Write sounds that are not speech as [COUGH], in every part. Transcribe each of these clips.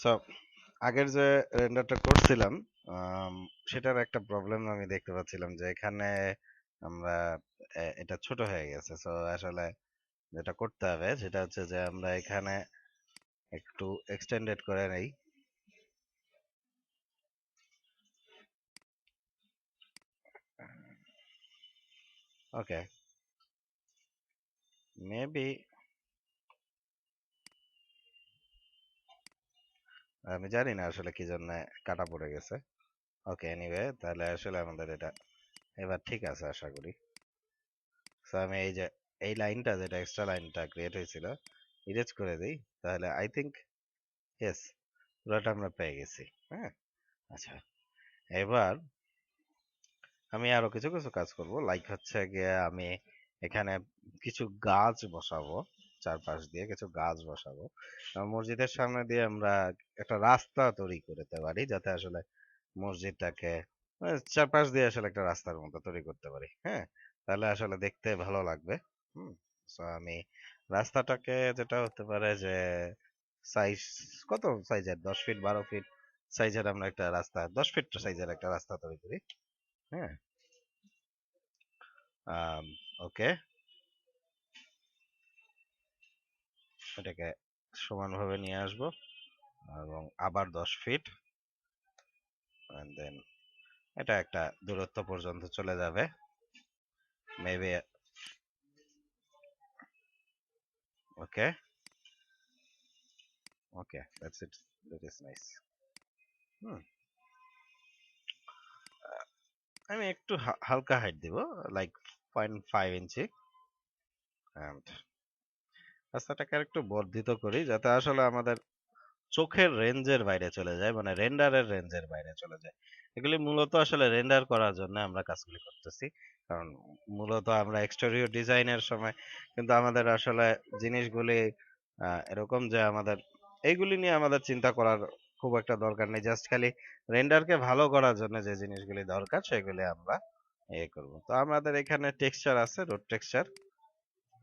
So আগের যে রেন্ডারটা করছিলাম সেটার একটা প্রবলেম আমি দেখতে পাচ্ছিলাম যে এখানে আমরা এটা ছোট হয়ে গেছে। সো আসলে যেটা করতে হবে সেটা হচ্ছে যে আমরা এখানে একটু এক্সটেন্ডেড করে নেই। ওকে মেবি আমি জানি না আসলে কি জন্য কাটা পড়ে গেছে। ওকে এনিওয়ে তাহলে আসলে আমাদের এটা, এবার ঠিক আছে আশা করি। সো আমি এই যে, এই লাইনটা, যেটা এক্সট্রা লাইনটা ক্রিয়েট হয়েছিল ইরেজ করে দিই, তাহলে আই থিংক ইয়েস পুরোটা আমরা পেয়ে গেছি হ্যাঁ? আচ্ছা এবার আমি আরও কিছু কিছু কাজ করব লাইক হচ্ছে গিয়ে আমি এখানে কিছু গাছ বসাবো। চারপাশ দিয়ে কিছু গাছ বসাবো। মসজিদের সামনে দিয়ে আমরা একটা রাস্তা তৈরি করতে পারি, যাতে আসলে মসজিদটাকে চারপাশ দিয়ে আসলে একটা রাস্তার মতো তৈরি করতে পারি হ্যাঁ? তাহলে আসলে দেখতে ভালো লাগবে, হুম? আমি রাস্তাটাকে যেটা হতে পারে যে সাইজ কত সাইজের দশ ফিট বারো ফিট সাইজের আমরা একটা রাস্তা, দশ ফিট সাইজের একটা রাস্তা তৈরি করি হ্যাঁ? ওকে এটাকে সমানভাবে নিয়ে আসব এবং আবার দশ ফিট then এটা একটা দূরত্ব পর্যন্ত চলে যাবে। Maybe okay okay that's it that is nice hmm আমি একটু হালকা হাইট দিব like point five inch and রাস্তাটাকে আর একটু বর্ধিত করি যাতে আসলে আমাদের চোখের রেঞ্জের বাইরে চলে যায় মানে রেন্ডারের রেঞ্জের বাইরে চলে যায়। এগুলি মূলত আসলে রেন্ডার করার জন্য আমরা কাজগুলি করতেছি। কারণ মূলত আমরা এক্সটেরিয়র ডিজাইনের সময় কিন্তু আমাদের আসলে জিনিসগুলি এরকম যে আমাদের, এইগুলি নিয়ে আমাদের চিন্তা করার খুব একটা দরকার নেই। জাস্ট খালি রেন্ডারকে ভালো করার জন্য যে জিনিসগুলি দরকার সেগুলি আমরা এ করব। তো আমাদের এখানে টেক্সচার আছে রোড টেক্সচার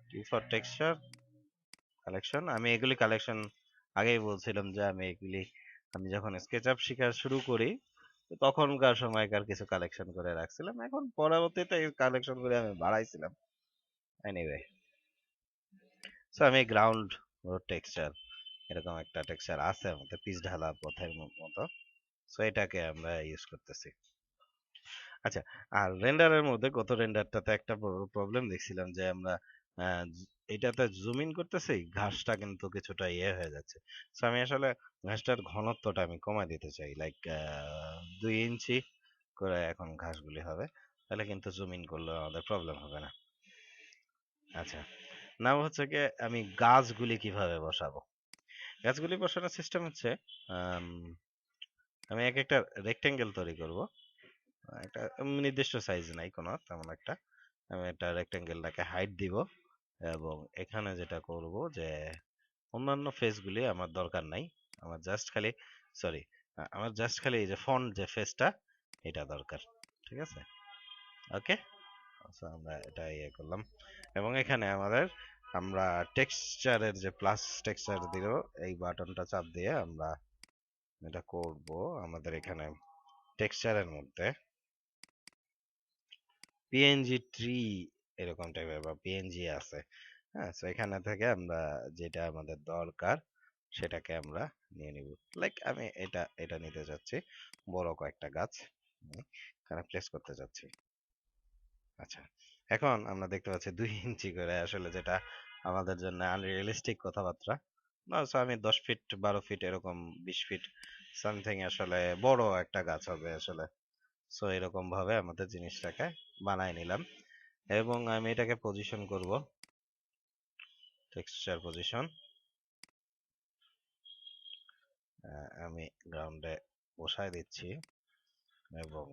টি ফর টেক্সচার কালেকশন আমি এগুলি কালেকশন আগেই বলছিলাম যে আমি এগুলি, আমি যখন স্কেচআপ শেখা শুরু করি তখনকার সময়কার কিছু কালেকশন করে রাখছিলাম। এখন পরবর্তীতে এই কালেকশন করে আমি বাড়াইছিলাম। এনিওয়ে সো আমি গ্রাউন্ড টেক্সচার এরকম একটা টেক্সচার আছে আমাদের পিচ ঢালা পথের মতো। সো এটাকে আমরা ইউজ করতেছি। আচ্ছা আর রেন্ডারের মধ্যে গত রেন্ডারটাতে একটা প্রবলেম দেখছিলাম যে আমরা এটাতে জুম ইন করতেছি, ঘাসটা কিন্তু কিছুটা ইয়ে হয়ে যাচ্ছে। তো আমি আসলে ঘাসটার ঘনত্বটা আমি কমায় দিতে চাই। লাইক দুই ইঞ্চি করে এখন ঘাসগুলি হবে। তাহলে কিন্তু জুম ইন করলে আমাদের প্রবলেম হবে না। আচ্ছা নাও হচ্ছে কি আমি গাছগুলি কীভাবে বসাবো? গাছগুলি বসানোর সিস্টেম হচ্ছে, আমি এক একটা রেক্টেঙ্গেল তৈরি করব। একটা নির্দিষ্ট সাইজ নাই কোনো, তেমন একটা। আমি একটা রেক্টেঙ্গেলটাকে হাইট দিব। এবং এখানে যেটা করব যে, অন্যান্য ফেসগুলি আমার দরকার নাই। আমার জাস্ট খালি সরি আমার জাস্ট খালি এই যে ফন্ট যে ফেসটা এটা দরকার, ঠিক আছে? ওকে আচ্ছা আমরা এটা ইয়ে করলাম। এবং এখানে আমাদের, আমরা টেক্সচারের যে প্লাস টেক্সচার দিল, এই বাটনটা চাপ দিয়ে আমরা এটা করব আমাদের এখানে টেক্সচারের মধ্যে। পিএনজি ট্রি এরকম টাইপের বা পিএনজি আছে হ্যাঁ? তো এখানে থেকে আমরা যেটা আমাদের দরকার, সেটাকে আমরা নিয়ে নিব। লাইক আমি এটা এটা নিতে যাচ্ছি, বড় কয়েকটা গাছ এখানে প্লেস করতে যাচ্ছি। আচ্ছা এখন আমরা দেখতে পাচ্ছি দুই ইঞ্চি করে আসলে যেটা আমাদের জন্য আনরিয়েলিস্টিক কথাবার্তা। না so, আমি দশ ফিট বারো ফিট এরকম, বিশ ফিট সামথিং আসলে বড় একটা গাছ হবে আসলে। সো এরকম ভাবে আমাদের জিনিসটাকে বানাই নিলাম। এবং আমি এটাকে পজিশন করব। টেক্সচার পজিশন আমি গ্রাউন্ডে বসায় দিচ্ছি এবং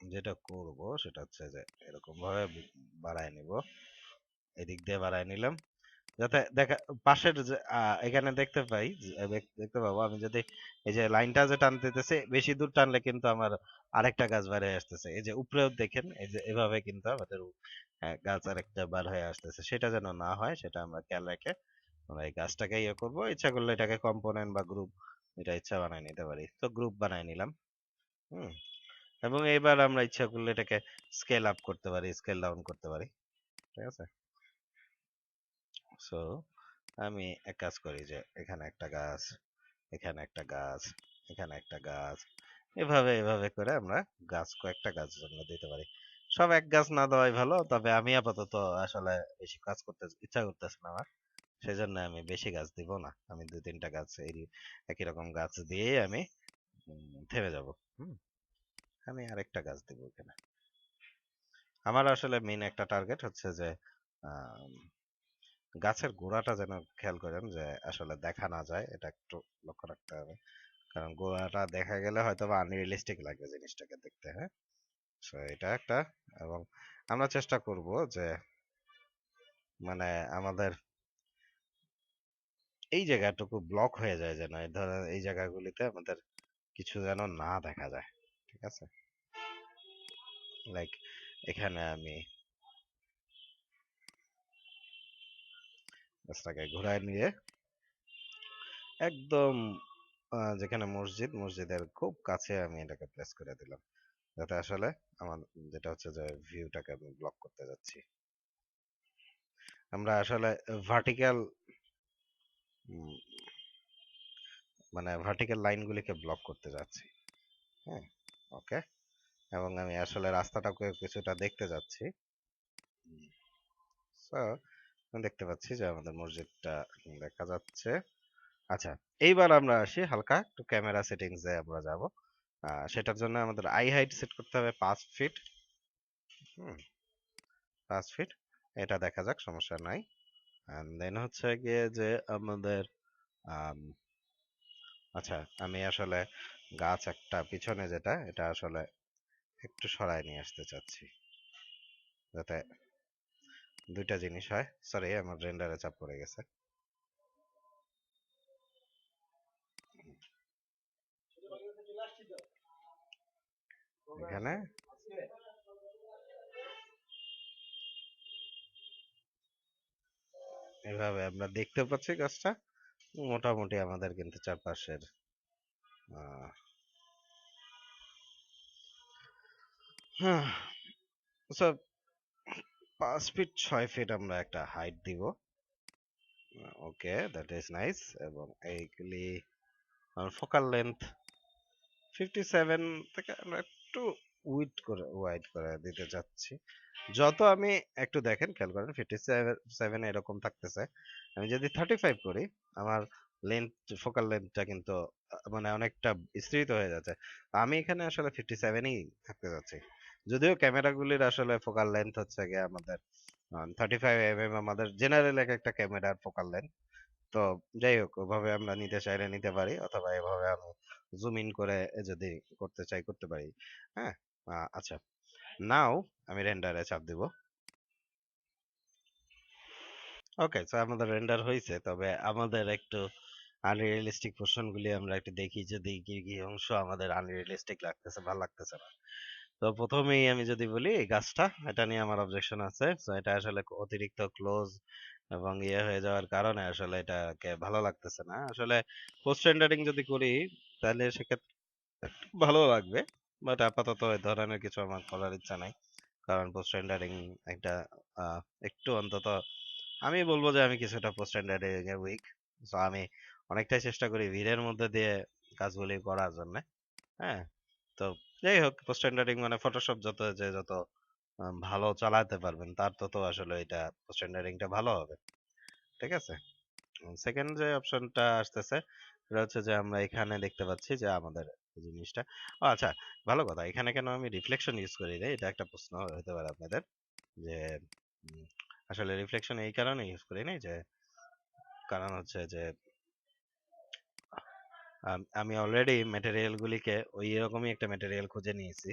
যেটা করব সেটা হচ্ছে যে এরকম ভাবে বাড়ায় নিব। এদিক দিয়ে বাড়ায় নিলাম। যাতে দেখা, পাশের এখানে দেখতে পাই দেখতে পাবো, আমি যদি এই যে লাইনটা যে টানতেছে বেশি দূর টানলে কিন্তু আমার আরেকটা গাছ বার হয়ে আসতেছে। এই যে উপরেও দেখেন, এই যে এভাবে কিন্তু আমাদের গাছ আরেকটা বার হয়ে আসতেছে। সেটা যেন না হয়, সেটা আমরা খেয়াল রেখে আমরা এই গাছটাকে ইয়ে করব। ইচ্ছা করলে এটাকে কম্পোনেন্ট বা গ্রুপ, এটা ইচ্ছা বানাই নিতে পারি। তো গ্রুপ বানাই নিলাম, হুম, এবং এবার আমরা ইচ্ছা করলে এটাকে স্কেল আপ করতে পারি, স্কেল ডাউন করতে পারি। ঠিক আছে? সো আমি এক কাজ করি যে এখানে একটা গাছ এখানে একটা গাছ এখানে একটা গাছ। এভাবে এভাবে করে আমরা গাছ কয়েকটা গাছ জন্য দিতে পারি। সব এক গাছ না দেওয়াই ভালো তবে আমি আপাতত আসলে বেশি কাজ করতে ইচ্ছা করতেছে না আমার। সেজন্য আমি বেশি গাছ দিব না। আমি দু তিনটা গাছ এই একই রকম গাছ দিয়ে আমি থেমে যাব। হুম? আমি আরেকটা গাছ দিব এখানে। আমার আসলে মেইন একটা টার্গেট হচ্ছে যে আম, গাছের গোড়াটা যেন খেয়াল করেন যে আসলে দেখা না যায়, এটা একটু লক্ষ্য রাখতে হবে। কারণ গোড়াটা দেখা গেলে হয়তো বা আনরিয়েলিস্টিক লাগবে জিনিসটাকে দেখতে হ্যাঁ? সো এটা একটা এবং আমরা চেষ্টা করব যে মানে আমাদের এই জায়গাটুকু ব্লক হয়ে যায় যেন এই ধরেন এই জায়গাগুলিতে আমাদের কিছু যেন না দেখা যায়, ঠিক আছে? লাইক এখানে আমি গাছটাকে ঘুরায় নিয়ে একদম যেখানে মসজিদ, মসজিদের খুব কাছে আমি এটাকে প্লেস করে দিলাম। যাতে আসলে আমার যেটা হচ্ছে যে ভিউটাকে আমি ব্লক করতে যাচ্ছি। আমরা আসলে ভার্টিক্যাল মানে ভার্টিক্যাল লাইনগুলিকে ব্লক করতে যাচ্ছি। হ্যাঁ ওকে এবং আমি আসলে রাস্তাটাকে কিছুটা দেখতে যাচ্ছি। দেখতে পাচ্ছি যে আমাদের মসজিদটা দেখা যাচ্ছে। আচ্ছা এইবার আমরা আসি হালকা একটু ক্যামেরা সেটিংস আমরা যাব। সেটার জন্য আমাদের আই হাইট সেট করতে হবে পাঁচ ফিট হুম, পাঁচ ফিট এটা দেখা যাক, সমস্যা নাই। দেন হচ্ছে গিয়ে যে আমাদের আচ্ছা আমি আসলে গাছ একটা পিছনে যেটা, এটা আসলে একটু সরায় নিয়ে আসতে চাচ্ছি। যাতে দুইটা জিনিস হয়। সরি আমার রেন্ডারে চাপ পড়ে গেছে। এখানে? এভাবে আমরা দেখতে পাচ্ছি গাছটা মোটামুটি আমাদের কিন্তু চারপাশের হ্যাঁ, পাঁচ ফিট ছয় ফিট আমরা একটা হাইট দিব। ওকে দ্যাট ইজ নাইস এবং এইগুলি ফোকাল লেন্থ ফিফটি সেভেন থেকে আমরা একটু উইড করে ওয়াইড করে দিতে চাচ্ছি। যত আমি একটু দেখেন, খেয়াল করেন ফিফটি সেভেন এরকম থাকতেছে। আমি যদি থার্টি ফাইভ করি, আমার লেন্থ ফোকাল লেন্থটা কিন্তু মানে অনেকটা বিস্তৃত হয়ে যাচ্ছে। আমি এখানে আসলে ফিফটি সেভেনই থাকতে যাচ্ছি যদিও ক্যামেরাগুলির আসলে ফোকাল লেন্থ হচ্ছে গিয়ে আমাদের থার্টি ফাইভ এম আমাদের জেনারেল এক একটা ক্যামেরার ফোকাল লেন্থ তো যাই হোক, ওভাবে আমরা নিতে চাইলে নিতে পারি, অথবা এভাবে আমি জুম ইন করে যদি করতে চাই, করতে পারি। হ্যাঁ আচ্ছা। নাও আমি রেন্ডারে চাপ দিব। ওকে তো আমাদের রেন্ডার হয়েছে তবে আমাদের একটু আনরিয়েলিস্টিক পোর্শন গুলি আমরা একটু দেখি, যদি কি কি অংশ আমাদের আনরিয়েলিস্টিক লাগতেছে ভালো লাগতেছে না। তো প্রথমেই আমি যদি বলি গাছটা, এটা নিয়ে আমার অবজেকশন আছে। তো এটা আসলে অতিরিক্ত ক্লোজ এবং ইয়ে হয়ে যাওয়ার কারণে আসলে এটাকে ভালো লাগতেছে না। আসলে পোস্ট রেন্ডারিং যদি করি, তাহলে সেক্ষেত্রে ভালো লাগবে বাট আপাতত এই ধরনের কিছু আমার করার ইচ্ছা নাই। কারণ পোস্ট রেন্ডারিং একটা একটু অন্তত আমি বলব যে আমি কিছুটা পোস্ট রেন্ডারিং এ উইক সো আমি অনেকটাই চেষ্টা করি ভিড়ের মধ্যে দিয়ে কাজগুলি করার জন্য। হ্যাঁ তো যাই হোক পোস্ট রেন্ডারিং মানে ফটোশপ যত যে যত ভালো চালাতে পারবেন, তার তত আসলে এটা পোস্ট রেন্ডারিংটা ভালো হবে। ঠিক আছে? সেকেন্ড যে অপশনটা আসতেছে, সেটা হচ্ছে যে আমরা এখানে দেখতে পাচ্ছি যে আমাদের জিনিসটা, ও আচ্ছা ভালো কথা, এখানে কেন আমি রিফ্লেকশন ইউজ করি না এটা একটা প্রশ্ন হতে পারে আপনাদের, যে আসলে রিফ্লেকশন এই কারণে ইউজ করি না যে, কারণ হচ্ছে যে আম- অলরেডি ম্যাটেরিয়াল গুলিকে ওই রকমই একটা ম্যাটেরিয়াল খুঁজে নিয়েছি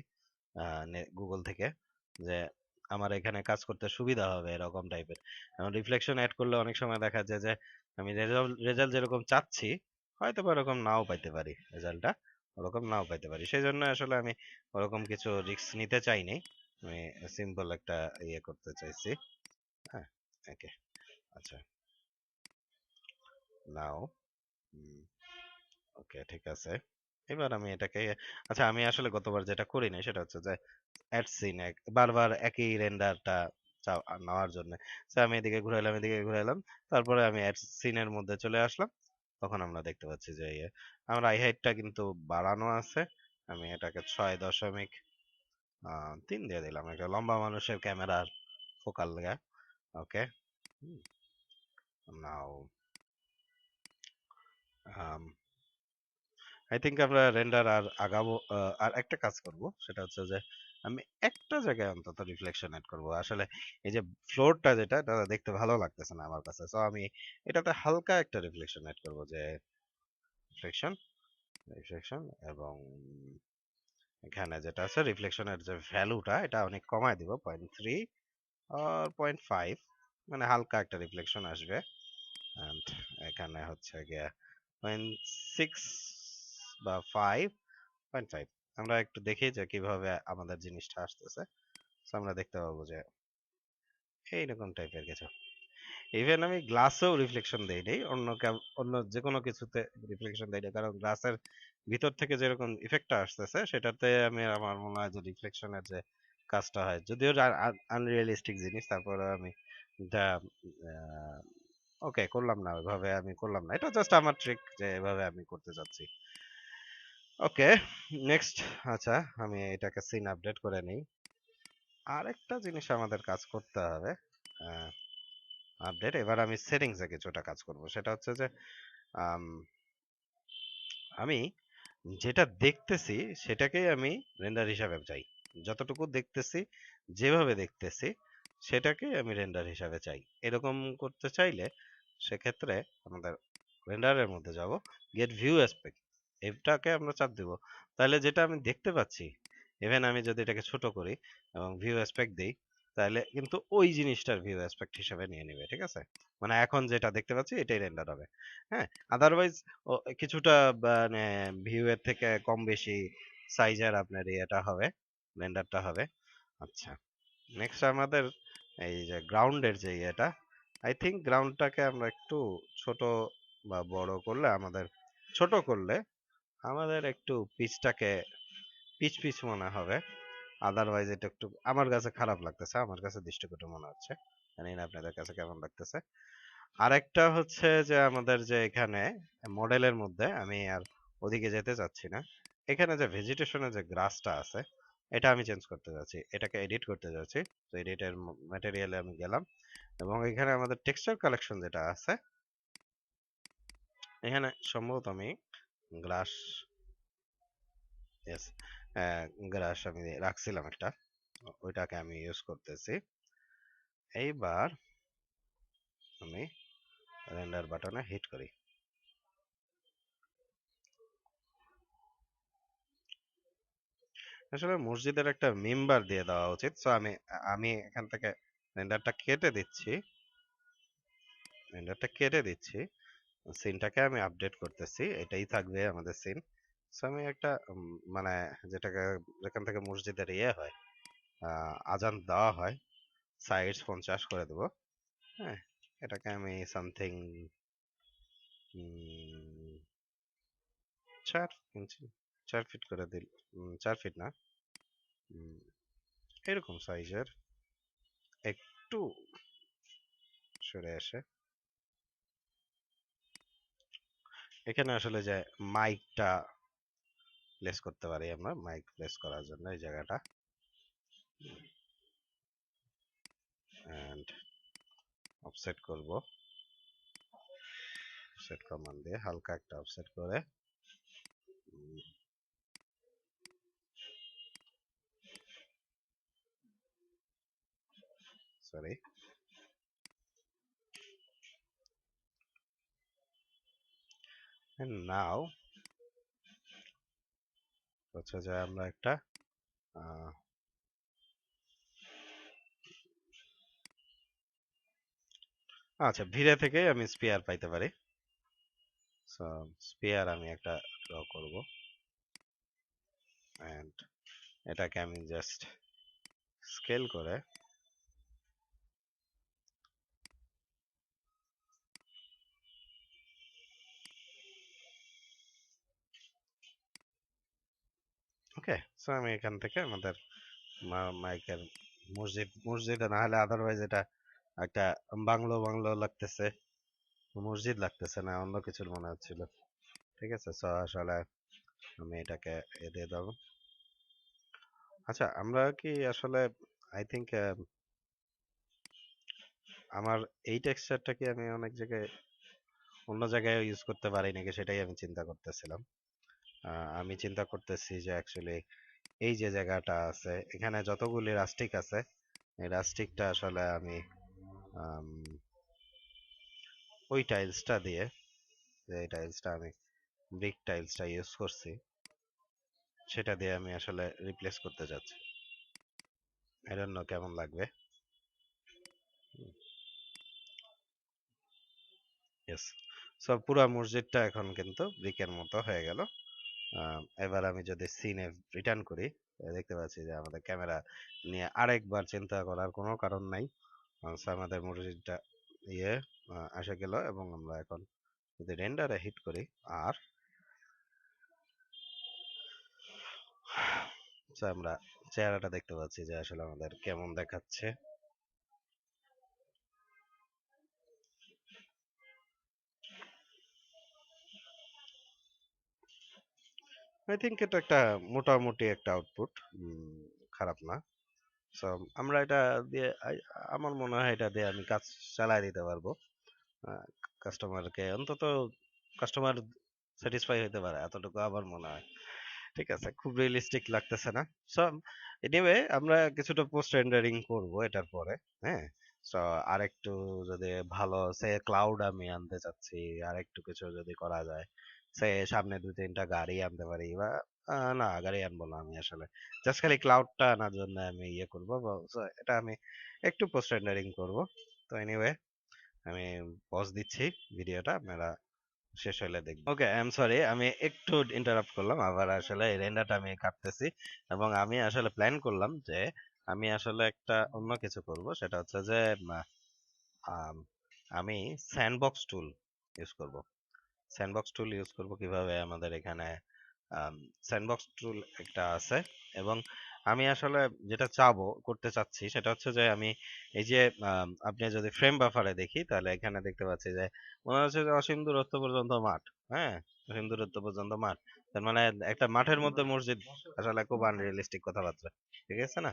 গুগল থেকে, যে আমার এখানে কাজ করতে সুবিধা হবে এরকম টাইপের রিফ্লেকশন অ্যাড করলে অনেক সময় দেখা যায় যে, আমি রেজাল্ট যেরকম চাচ্ছি, হয়তো বা ওরকম নাও পাইতে পারি রেজাল্টটা ওরকম নাও পাইতে পারি। সেই জন্য আসলে আমি ওরকম কিছু রিস্ক নিতে চাইনি, আমি সিম্পল একটা ইয়ে করতে চাইছি। হ্যাঁ ওকে আচ্ছা। নাও ওকে, ঠিক আছে। এবার আমি এটাকে আচ্ছা আমি আসলে গতবার যেটা করি নাই সেটা হচ্ছে যে অ্যাড সিন বারবার একই রেন্ডারটা নেওয়ার জন্য। আমি এদিকে ঘুরাইলাম এদিকে ঘুরাইলাম। তারপরে আমি অ্যাড সিনের মধ্যে চলে আসলাম। তখন আমরা দেখতে পাচ্ছি যে ইয়ে আমার আই হাইটটা কিন্তু বাড়ানো আছে। আমি এটাকে ছয় দশমিক তিন দিয়ে দিলাম। একটা লম্বা মানুষের ক্যামেরার ফোকাল লাগা ওকে নাও আই থিঙ্ক আমরা রেন্ডার আর আগাবো আর একটা কাজ করব। সেটা হচ্ছে যে, আমি একটা জায়গায় অন্তত রিফ্লেকশন অ্যাড করব। আসলে এই যে ফ্লোরটা যেটা, এটা দেখতে ভালো লাগতেছে না আমার কাছে। সো আমি এটাতে হালকা একটা রিফ্লেকশন অ্যাড করব যে রিফ্লেকশন রিফ্লেকশন এবং এখানে যেটা আছে রিফ্লেকশনের যে ভ্যালুটা এটা অনেক কমায় দিব পয়েন্ট থ্রি আর পয়েন্ট ফাইভ মানে হালকা একটা রিফ্লেকশন আসবে। এখানে হচ্ছে গিয়া পয়েন্ট সিক্স বা ফাইভ পয়েন্ট ফাইভ আমরা একটু দেখি যে কীভাবে আমাদের জিনিসটা আসতেছে। আমরা দেখতে পাবো যে এইরকম টাইপের কিছু। ইভেন আমি গ্লাসেও রিফ্লেকশন দেই নাই, অন্য অন্য যে কোনো কিছুতে রিফ্লেকশন দেই না কারণ গ্লাসের ভিতর থেকে যেরকম ইফেক্টটা আসতেছে, সেটাতে আমি আমার মনে হয় যে রিফ্লেকশনের যে কাজটা হয়। যদিও আনরিয়েলিস্টিক জিনিস তারপরে আমি ওকে করলাম না, ওইভাবে আমি করলাম না। এটা জাস্ট আমার ট্রিক যে এভাবে আমি করতে যাচ্ছি। ওকে নেক্সট আচ্ছা আমি এটাকে সিন আপডেট করে নিই। আরেকটা জিনিস আমাদের কাজ করতে হবে আপডেট এবার আমি সেটিংসে কিছুটা কাজ করব। সেটা হচ্ছে যে, আমি যেটা দেখতেছি, সেটাকেই আমি রেন্ডার হিসাবে চাই। যতটুকু দেখতেছি, যেভাবে দেখতেছি সেটাকেই আমি রেন্ডার হিসাবে চাই। এরকম করতে চাইলে, সেক্ষেত্রে আমাদের রেন্ডারের মধ্যে যাব গেট ভিউ অ্যাসপেক্ট এটাকে আমরা চাপ দিব। তাহলে যেটা আমি দেখতে পাচ্ছি ইভেন আমি যদি এটাকে ছোট করি এবং ভিউ অ্যাসপেক্ট দিই, তাহলে কিন্তু ওই জিনিসটার ভিউ অ্যাসপেক্ট হিসাবে নিয়ে নেবে, ঠিক আছে? মানে এখন যেটা দেখতে পাচ্ছি, এটাই রেন্ডার হবে। হ্যাঁ? আদারওয়াইজ কিছুটা মানে ভিউ এর থেকে কম বেশি সাইজের আপনার এটা হবে রেন্ডারটা হবে। আচ্ছা নেক্সট আমাদের এই যে গ্রাউন্ডের যে এটা আই থিঙ্ক গ্রাউন্ডটাকে আমরা একটু ছোট বা বড় করলে আমাদের, ছোট করলে আমাদের একটু পিচটাকে, পিচ পিচ মনে হবে। আদারওয়াইজ এটা একটু, আমার কাছে খারাপ লাগতেছে, আমার কাছে দৃষ্টিকটু মনে হচ্ছে। জানি না আপনাদের কাছে কেমন লাগতেছে। আরেকটা হচ্ছে যে আমাদের যে এখানে মডেলের মধ্যে আমি আর ওদিকে যেতে চাচ্ছি না। এখানে যে ভেজিটেশনের যে গ্রাসটা আছে, এটা আমি চেঞ্জ করতে যাচ্ছি, এটাকে এডিট করতে যাচ্ছি। তো এডিটের ম্যাটেরিয়ালে আমি গেলাম এবং এখানে আমাদের টেক্সচার কালেকশন যেটা আছে, এখানে সম্ভবত আমি গ্লাস ইয়েস গ্রাস আমি রাখছিলাম একটা, ওইটাকে আমি ইউজ করতেছি। এইবার আমি রেন্ডার বাটনে হিট করি। আসলে মসজিদের একটা মেম্বার দিয়ে দেওয়া উচিত সো আমি আমি এখান থেকে রেন্ডারটা কেটে দিচ্ছি। রেন্ডারটা কেটে দিচ্ছি। সিনটাকে আমি আপডেট করতেছি, এটাই থাকবে আমাদের সিন সো আমি একটা মানে যেটাকে, যেখান থেকে মসজিদের ইয়ে হয় আজান দেওয়া হয় সাইডস পঞ্চাশ করে দেবো হ্যাঁ এটাকে আমি সামথিং চার ইঞ্চি চার ফিট করে দিল চার ফিট না এরকম সাইজের একটু সরে আসে এখানে আসলে যে মাইকটা প্লেস করতে পারি আমরা মাইক প্লেস করার জন্য এই জায়গাটা। অফসেট করব। অফসেট কমান্ড দিয়ে হালকা একটা অফসেট করে। সরি and now হচ্ছে যে আমরা একটা আচ্ছা ভিড়ে থেকে আমি স্পিয়ার পাইতে পারি। সো স্পিয়ার আমি একটা ড্র করব। এন্ড এটাকে আমি জাস্ট স্কেল করে ওকে সো আমি এখান থেকে আমাদের মাইকের মসজিদ, মসজিদে না হলে আদারওয়াইজ এটা একটা বাংলো বাংলো লাগতেছে। মসজিদ লাগতেছে না, অন্য কিছুর মনে হচ্ছিল। ঠিক আছে সো আসলে আমি এটাকে এ দিয়ে দেবো। আচ্ছা আমরা কি আসলে আই থিঙ্ক আমার এই টেক্সচারটা কি আমি অনেক জায়গায়, অন্য জায়গায় ইউজ করতে পারি নাকি সেটাই আমি চিন্তা করতেছিলাম। আমি চিন্তা করতেছি যে অ্যাকচুয়ালি এই যে জায়গাটা আছে, এখানে যতগুলি রাস্টিক আছে, এই রাস্টিকটা আসলে আমি ওই টাইলসটা দিয়ে, যে টাইলসটা আমি ব্রিক টাইলসটা ইউজ করছি, সেটা দিয়ে আমি আসলে রিপ্লেস করতে যাচ্ছি। এজন্য কেমন লাগবে? ইয়েস সো পুরো মসজিদটা এখন কিন্তু ব্রিকের মতো হয়ে গেল। এবার আমি যদি সিনে রিটার্ন করি দেখতে পাচ্ছি যে আমাদের ক্যামেরা নিয়ে আরেকবার চিন্তা করার কোনো কারণ নাই। আমাদের মসজিদটা ইয়ে আসে গেল এবং আমরা এখন যদি রেন্ডারে হিট করি আর আমরা চেহারাটা দেখতে পাচ্ছি যে আসলে আমাদের কেমন দেখাচ্ছে। আই থিঙ্ক এটা একটা মোটামুটি একটা আউটপুট খারাপ না। সো আমরা এটা দিয়ে আমার মনে হয় এটা দিয়ে আমি কাজ চালাই দিতে পারব। কাস্টমারকে অন্তত কাস্টমার স্যাটিসফাই হতে পারে, এতটুকু আমার মনে হয়। ঠিক আছে, খুব রিয়েলিস্টিক লাগতেছে না। সো এনিওয়ে আমরা কিছুটা পোস্ট রেন্ডারিং করব এটার পরে হ্যাঁ? সো আরেকটু যদি ভালো, সে ক্লাউড আমি আনতে চাচ্ছি, আরেকটু কিছু যদি করা যায় সে সামনে দু তিনটা গাড়ি আনতে পারি বা না, গাড়ি আনব না আমি আসলে। জাস্ট খালি ক্লাউডটা আনার জন্য আমি ইয়ে করব এটা আমি একটু পোস্ট রেন্ডারিং করব। তো এনিওয়ে আমি পজ দিচ্ছি ভিডিওটা আপনারা শেষ হলে ওকে আই এম সরি আমি একটু ইন্টারাপ্ট করলাম, আবার আসলে রেন্ডারটা আমি কাটতেছি এবং আমি আসলে প্ল্যান করলাম যে, আমি আসলে একটা অন্য কিছু করব, সেটা হচ্ছে যে, আমি স্যান্ডবক্স টুল ইউজ করব। স্যান্ডবক্স টুল ইউজ করব কীভাবে আমাদের এখানে স্যান্ডবক্স টুল একটা আছে। এবং আমি আসলে যেটা চাবো করতে চাচ্ছি সেটা হচ্ছে যে আমি এই যে আপনি যদি ফ্রেম বাফারে দেখি তাহলে এখানে দেখতে পাচ্ছি যে মনে হচ্ছে যে অসীম দূরত্ব পর্যন্ত মাঠ হ্যাঁ? অসীম দূরত্ব পর্যন্ত মাঠ। তার মানে একটা মাঠের মধ্যে মসজিদ আসলে খুব আনরিয়েলিস্টিক কথাবার্তা ঠিক আছে না?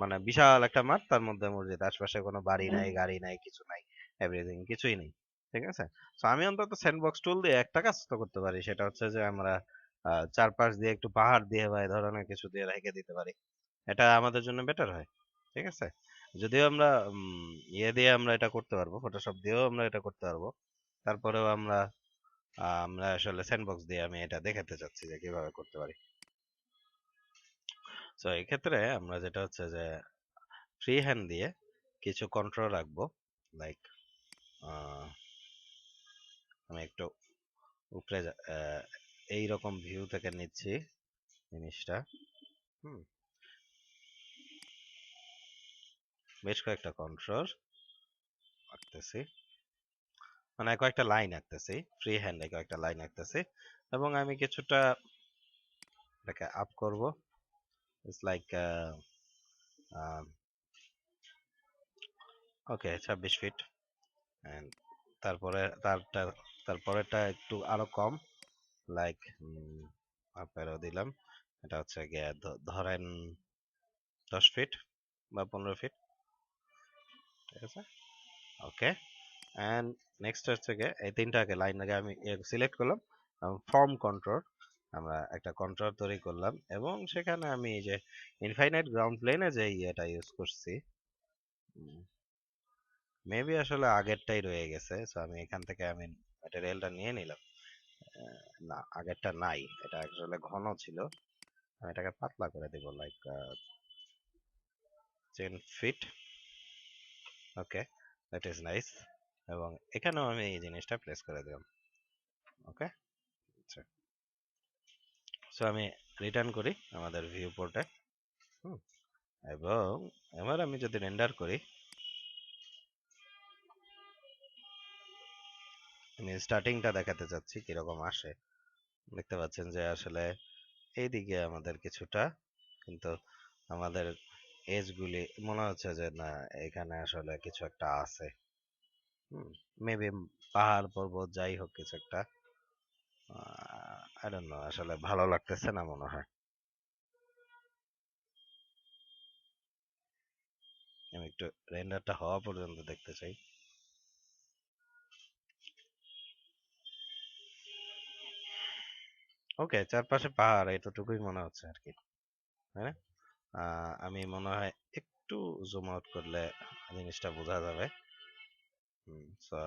মানে বিশাল একটা মাঠ তার মধ্যে মসজিদ আশপাশে কোনো বাড়ি নাই গাড়ি নাই কিছু নাই এভরিথিং কিছুই নেই। ঠিক আছে? তো আমি অন্তত স্যান্ডবক্স টুল দিয়ে একটা কাজ তো করতে পারি। সেটা হচ্ছে যে, আমরা চারপাশ দিয়ে একটু পাহাড় দিয়ে বা এই ধরনের কিছু দিয়ে রেখে দিতে পারি। এটা আমাদের জন্য বেটার হয়, ঠিক আছে? যদিও আমরা ইয়ে দিয়ে আমরা এটা করতে পারব ফটোশপ দিয়েও আমরা এটা করতে পারব। তারপরেও আমরা আমরা আসলে স্যান্ডবক্স দিয়ে আমি এটা দেখাতে চাচ্ছি যে, কীভাবে করতে পারি। তো এই ক্ষেত্রে আমরা যেটা হচ্ছে যে ফ্রি হ্যান্ড দিয়ে কিছু কন্ট্রোল রাখব লাইক আমি একটু উপরে এই রকম ভিউ থেকে নিচ্ছি জিনিসটা। হুম। বেশ কয়েকটা কন্ট্রোল আঁকতেছি। মানে কয়েকটা লাইন আঁকতেছি ফ্রি হ্যান্ডে কয়েকটা লাইন আঁকতেছি এবং আমি কিছুটা এটাকে আপ করব। ইটস লাইক ওকে ছাব্বিশ ফিট তারপরে তারটা তারপরেটা একটু আরও কম লাইক আপনারও দিলাম। এটা হচ্ছে গিয়ে ধরেন দশ ফিট বা পনেরো ফিট ঠিক আছে? ওকে অ্যান্ড নেক্সট হচ্ছে গিয়ে এই তিনটাকে লাইন আগে আমি সিলেক্ট করলাম। ফর্ম কন্ট্রোল আমরা একটা কন্ট্রোল তৈরি করলাম। এবং সেখানে আমি এই যে ইনফাইনাইট গ্রাউন্ড প্লেনে যে ইয়েটা ইউজ করছি মেবি আসলে আগেরটাই রয়ে গেছে। সো আমি এখান থেকে আমি ম্যাটেরিয়ালটা নিয়ে নিলাম। না, আগেরটা নাই। এটা আসলে ঘন ছিল। আমি এটাকে পাতলা করে দেব like ten feet okay that is nice এবং এখানেও আমি এই জিনিসটা প্লেস করে দিলাম। ওকে আচ্ছা। সো আমি রিটার্ন করি আমাদের ভিউ পোর্টে এবং এবার আমি যদি রেন্ডার করি আমি স্টার্টিংটা দেখাতে চাচ্ছি কীরকম আসে। দেখতে পাচ্ছেন যে আসলে এইদিকে আমাদের কিছুটা কিন্তু আমাদের এজ গুলি মনে হচ্ছে যে না, এখানে আসলে কিছু একটা আছে। মেবি পাহাড় পর্বত যাই হোক কিছু একটা। আই ডোন্ট নো আসলে ভালো লাগতেছে না মনে হয়। আমি একটু রেন্ডারটা হওয়া পর্যন্ত দেখতে চাই। ওকে, চারপাশে পাহাড়, এতটুকুই মনে হচ্ছে আর কি হ্যাঁ আমি মনে হয় একটু জুম আউট করলে জিনিসটা বোঝা যাবে।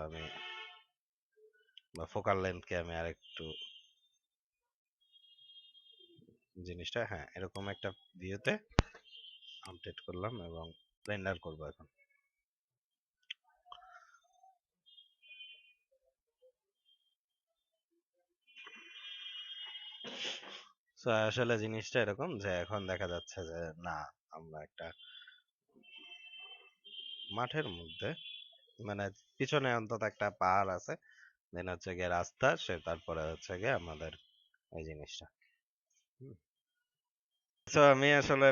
আমি বা ফোকাল লেন্থকে আমি আরেকটু জিনিসটা হ্যাঁ এরকম একটা ভিউতে আপডেট করলাম এবং রেন্ডার করব এখন। তো আসলে জিনিসটা এরকম যে, এখন দেখা যাচ্ছে যে, না, আমরা একটা মাঠের মধ্যে মানে পিছনে অন্তত একটা পাহাড় আছে দেন হচ্ছে গিয়ে রাস্তা, সে তারপরে হচ্ছে গিয়ে আমাদের এই জিনিসটা। তো আমি আসলে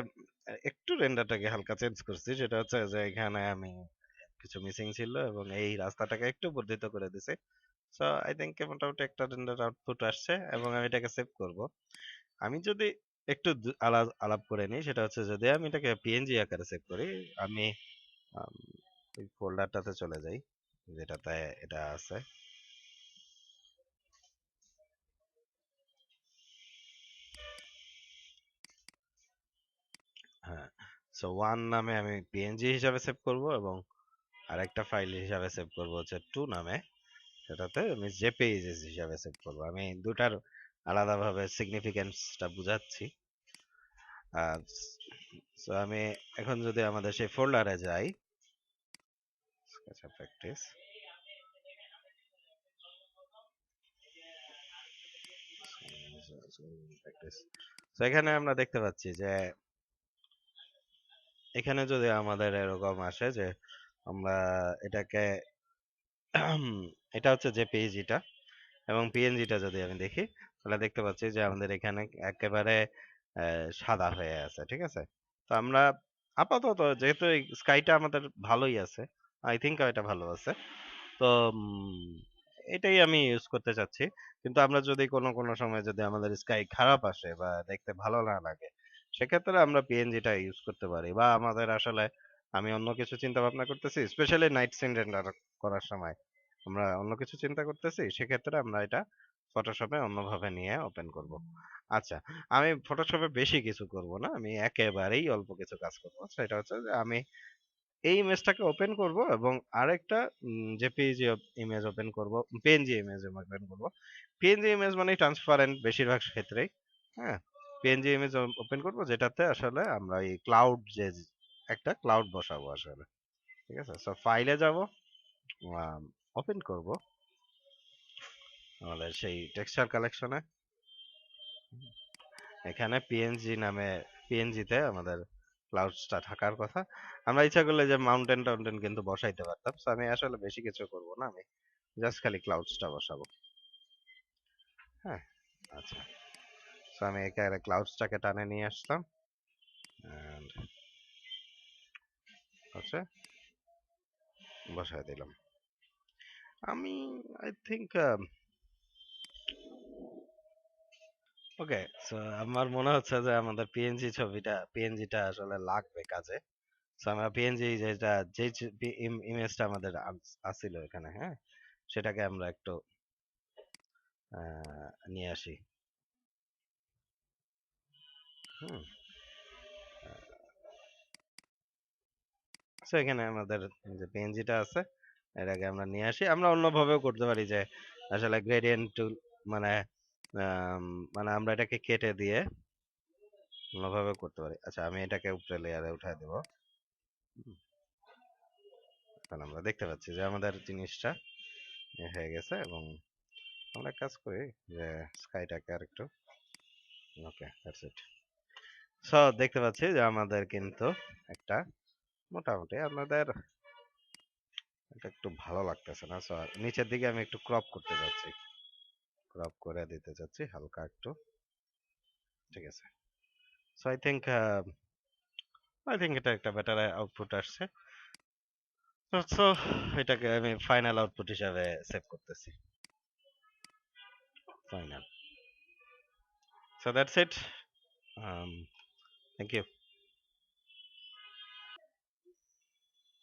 একটু রেন্ডারটাকে হালকা চেঞ্জ করছি সেটা হচ্ছে যে, এখানে আমি কিছু মিসিং ছিল এবং এই রাস্তাটাকে একটু বর্ধিত করে দিছি। সো আই থিঙ্ক মোটামুটি একটা রেন্ডার আউটপুট আসছে এবং আমি এটাকে সেভ করব। আমি যদি একটু আলাপ আলাপ করে নিই, সেটা হচ্ছে যদি আমি এটাকে পিএনজি আকারে সেভ করি, আমি ফোল্ডারটাতে চলে যাই, যেটাতে এটা আছে। হ্যাঁ সো ওয়ান নামে আমি পিএনজি হিসাবে সেভ করব এবং আরেকটা ফাইল হিসাবে সেভ করব হচ্ছে টু নামে। সেটাতে আমি জেপিইজেস হিসাবে সেভ করব। আমি দুটার আলাদাভাবে সিগনিফিকেন্সটা বুঝাচ্ছি। সো আমি এখন যদি আমাদের সেই ফোল্ডারে যাই প্র্যাকটিস তো এখানে আমরা দেখতে পাচ্ছি যে, এখানে যদি আমাদের এরকম আসে যে, আমরা এটাকে, [CLEARS THROAT] এটা হচ্ছে যে পিএনজিটা এবং পিএনজিটা যদি আমি দেখি তাহলে দেখতে পাচ্ছি যে আমাদের এখানে একেবারে সাদা হয়ে আছে, ঠিক আছে? তো আমরা আপাতত যেহেতু স্কাইটা আমাদের ভালোই আছে আই থিঙ্ক এটা ভালো আছে। তো এটাই আমি ইউজ করতে চাচ্ছি। কিন্তু আমরা যদি কোনো কোনো সময় যদি আমাদের স্কাই খারাপ আসে বা দেখতে ভালো না লাগে, সেক্ষেত্রে আমরা পিএনজিটা ইউজ করতে পারি। বা আমাদের আসলে আমি অন্য কিছু চিন্তা ভাবনা করতেছি স্পেশালি নাইট সিন রেন্ডার করার সময়। আমরা অন্য কিছু চিন্তা করতেছি, সেক্ষেত্রে আমরা এটা ফটোশপে অন্যভাবে নিয়ে ওপেন করব। আচ্ছা আমি ফটোশপে বেশি কিছু করব না, আমি একেবারেই অল্প কিছু কাজ করব। সেটা হচ্ছে যে আমি এই ইমেজটাকে ওপেন করব এবং আরেকটা জেপিজি ইমেজ ওপেন করব পিএনজি ইমেজ ওপেন করব। পিএনজি ইমেজ মানে ট্রান্সপারেন্ট বেশিরভাগ ক্ষেত্রেই হ্যাঁ? পিএনজি ইমেজ ওপেন করব যেটাতে আসলে আমরা এই ক্লাউড যে, একটা ক্লাউড বসাবো আসলে। ঠিক আছে? সো ফাইলে যাব ওপেন করব। আমাদের সেই টেক্সচার কালেকশনে এখানে পিএনজি নামে পিএনজিতে আমাদের ক্লাউডসটা থাকার কথা। আমরা ইচ্ছা করলে যে মাউন্টেন টাউন্টেন কিন্তু বসাইতে পারতাম। সো আমি আসলে বেশি কিছু করব না আমি। জাস্ট খালি ক্লাউডসটা বসাবো। হ্যাঁ আচ্ছা। সো আমি এখানে ক্লাউডসটাকে টানে নিয়ে আসলাম। আচ্ছা বসায় দিলাম। আমি আই থিঙ্ক ওকে, সো আমার মনে হচ্ছে যে আমাদের পিএনজি ছবিটা পিএনজিটা আসলে লাগবে কাজে। সো আমরা পিএনজি যেটা যে ইমেজটা আমাদের আসছিল এখানে হ্যাঁ? সেটাকে আমরা একটু নিয়ে আসি। হুম সো এখানে আমাদের যে পিএনজিটা আছে, এটাকে আমরা নিয়ে আসি। আমরা অন্যভাবেও করতে পারি যে আসলে গ্রেডিয়েন্ট টুল মানে মানে আমরা এটাকে কেটে দিয়ে অন্যভাবে করতে পারি। আচ্ছা আমি এটাকে উপরে লেয়ারে উঠাই দেব। এখন আমরা দেখতে পাচ্ছি যে আমাদের জিনিসটা হয়ে গেছে এবং আমরা কাজ করি যে স্কাইটাকে আর একটু ওকে দ্যাটস ইট সো দেখতে পাচ্ছি যে আমাদের কিন্তু একটা মোটামুটি আপনাদের এটা একটু ভালো লাগতেছে না। সো নিচের দিকে আমি একটু ক্রপ করতে যাচ্ছি। ক্রপ করে দিতে চাচ্ছি হালকা একটু। ঠিক আছে। So I think I think এটা একটা বেটার আউটপুট আসছে। সো এটাকে আমি ফাইনাল আউটপুট হিসাবে সেভ করতেছি। Final so that's it thank you